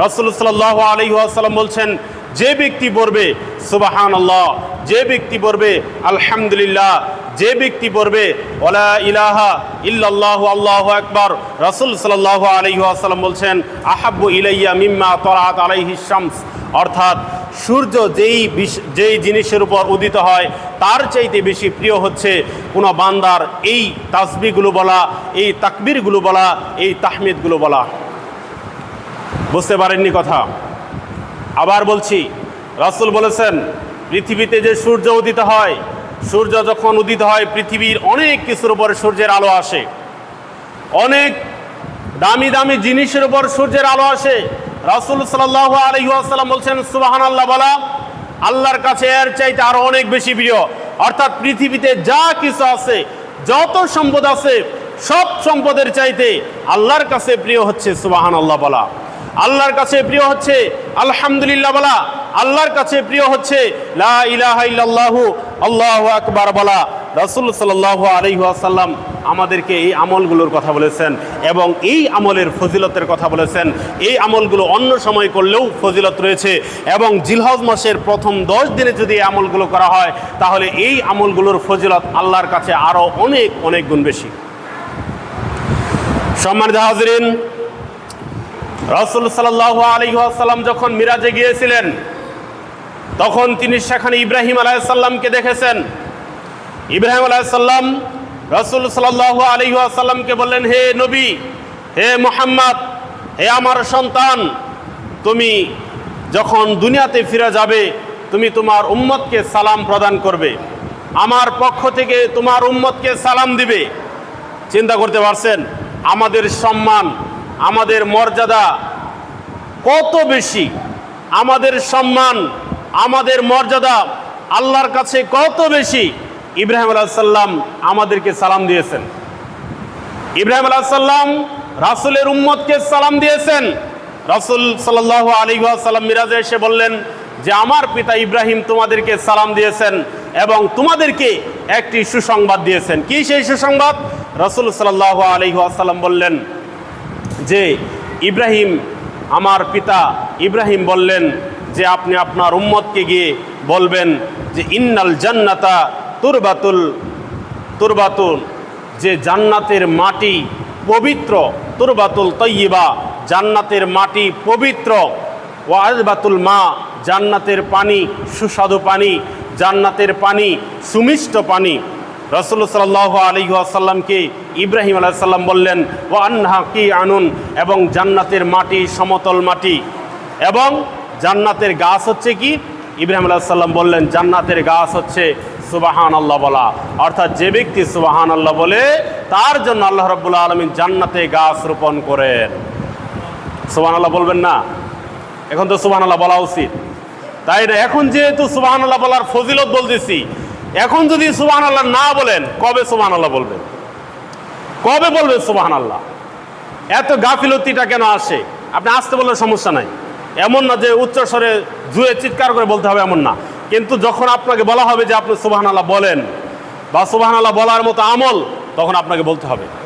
রাসুল সাল্লাহ আলহিহাসাল্লাম বলছেন, যে ব্যক্তি পড়বে সুবাহান আল্লাহ যে ব্যক্তি পড়বে, আলহামদুলিল্লাহ, যে ব্যক্তি পড়বে ওলা ইলাহা ইল্লাল্লাহ, আল্লাহ আকবার। রাসুল সাল্লাহ আলহিহাসাল্লাম বলছেন, আহাব্বু ইলাইয়া মিম্মা তরাত আলাইহি শামস। অর্থাৎ সূর্য যেই যেই জিনিসের উপর উদিত হয়, তার চাইতে বেশি প্রিয় হচ্ছে কোনো বান্দার এই তাসবিগুলো বলা, এই তাকবিরগুলো বলা, এই তাহমিদগুলো বলা। বুঝতে পারেননি কথা। আবার বলছি, রাসুল বলেছেন, পৃথিবীতে যে সূর্য উদিত হয়, সূর্য যখন উদিত হয়, পৃথিবীর অনেক কিছুর উপর সূর্যের আলো আসে। অনেক দামি দামি জিনিসের উপর সূর্যের আলো আসে। রাসুল সাল্লাহ আলহিহাসাল্লাম বলছেন সুবাহান আল্লাহ বলা, আল্লাহর কাছে এর চাইতে আরও অনেক বেশি প্রিয়। অর্থাৎ পৃথিবীতে যা কিছু আছে, যত সম্পদ আছে, সব সম্পদের চাইতে আল্লাহর কাছে প্রিয় হচ্ছে সুবাহান আল্লাহ বলা। আল্লাহর কাছে প্রিয় হচ্ছে, আলহামদুলিল্লাহ বলা, আল্লাহর কাছে প্রিয় হচ্ছে, লা ইলাহা ইল্লাল্লাহু, আল্লাহু আকবার বলা। রাসূল সাল্লাল্লাহু আলাইহি ওয়াসাল্লাম আমাদেরকে এই আমলগুলোর কথা বলেছেন এবং এই আমলের ফজিলতের কথা বলেছেন। এই আমলগুলো অন্য সময় করলেও ফজিলত রয়েছে এবং জিলহজ মাসের প্রথম দশ দিনে যদি এই আমলগুলো করা হয়, তাহলে এই আমলগুলোর ফজিলত আল্লাহর কাছে আরও অনেক অনেক গুণ বেশি। সম্মানিত হাজরিন রসুল সাল্লাহ আলহিহাসাল্লাম যখন মিরাজে গিয়েছিলেন, তখন তিনি সেখানে ইব্রাহিম আলাইসাল্লামকে দেখেছেন। ইব্রাহিম আলাইসাল্লাম রসুল সাল্লাহ আলহিহাসাল্লামকে বললেন, হে নবী, হে মোহাম্মদ, হে আমার সন্তান, তুমি যখন দুনিয়াতে ফিরে যাবে, তুমি তোমার উম্মতকে সালাম প্রদান করবে। আমার পক্ষ থেকে তোমার উম্মতকে সালাম দিবে। চিন্তা করতে পারছেন? আমাদের সম্মান আমাদের মর্যাদা কত বেশি? আমাদের সম্মান, আমাদের মর্যাদা আল্লাহর কাছে কত বেশি? ইব্রাহিম আলাহিসাল্লাম আমাদেরকে সালাম দিয়েছেন। ইব্রাহিম আলাহিসাল্লাম রাসুলের উম্মতকে সালাম দিয়েছেন। রাসুল সাল্লাহ আলী সাল্লাম মিরাজে এসে বললেন যে, আমার পিতা ইব্রাহিম তোমাদেরকে সালাম দিয়েছেন এবং তোমাদেরকে একটি সুসংবাদ দিয়েছেন। কি সেই সুসংবাদ? রাসুল সাল্লাহ আলী সাল্লাম বললেন যে ইব্রাহিম, আমার পিতা ইব্রাহিম বললেন যে আপনি আপনার উম্মতকে গিয়ে বলবেন যে ইন্নাল জান্নাতা তুরবাতুল তুরবাতুল যে জান্নাতের মাটি পবিত্র, তুরবাতুল তৈবা জান্নাতের মাটি পবিত্র। ওয়াজবাতুল মা, জান্নাতের পানি সুস্বাদু পানি, জান্নাতের পানি সুমিষ্ট পানি। রসুল সাল্লাহ আলী আসাল্লামকে ইব্রাহিম আলাইসাল্লাম বললেন ও আন্না কি আনুন এবং জান্নাতের মাটি সমতল মাটি। এবং জান্নাতের গাছ হচ্ছে কি? ইব্রাহিম আলাইসাল্লাম বললেন, জান্নাতের গাছ হচ্ছে সুবাহান আল্লাহ বলা। অর্থাৎ যে ব্যক্তি সুবাহান আল্লাহ বলে, তার জন্য আল্লাহ রব্বুল্লা আলমী জান্নাতে গাছ রোপণ করেন। সুবাহান আল্লাহ বলবেন না? এখন তো সুবাহান আল্লাহ বলা উচিত। তাই এখন যেহেতু সুবাহান আল্লাহ বলার ফজিলত বলতেছি এখন যদি সুবাহান আল্লাহ না বলেন, কবে সুবাহান আল্লাহ বলবেন? কবে বলবেন সুবাহান আল্লাহ এত গাফিলতিটা কেন আসে? আপনি আসতে বললে সমস্যা নাই। এমন না যে উচ্চ স্বরে জুয়ে চিৎকার করে বলতে হবে এমন না। কিন্তু যখন আপনাকে বলা হবে যে আপনি সুবাহান আল্লাহ বলেন বা সুবাহান আল্লাহ বলার মতো আমল, তখন আপনাকে বলতে হবে।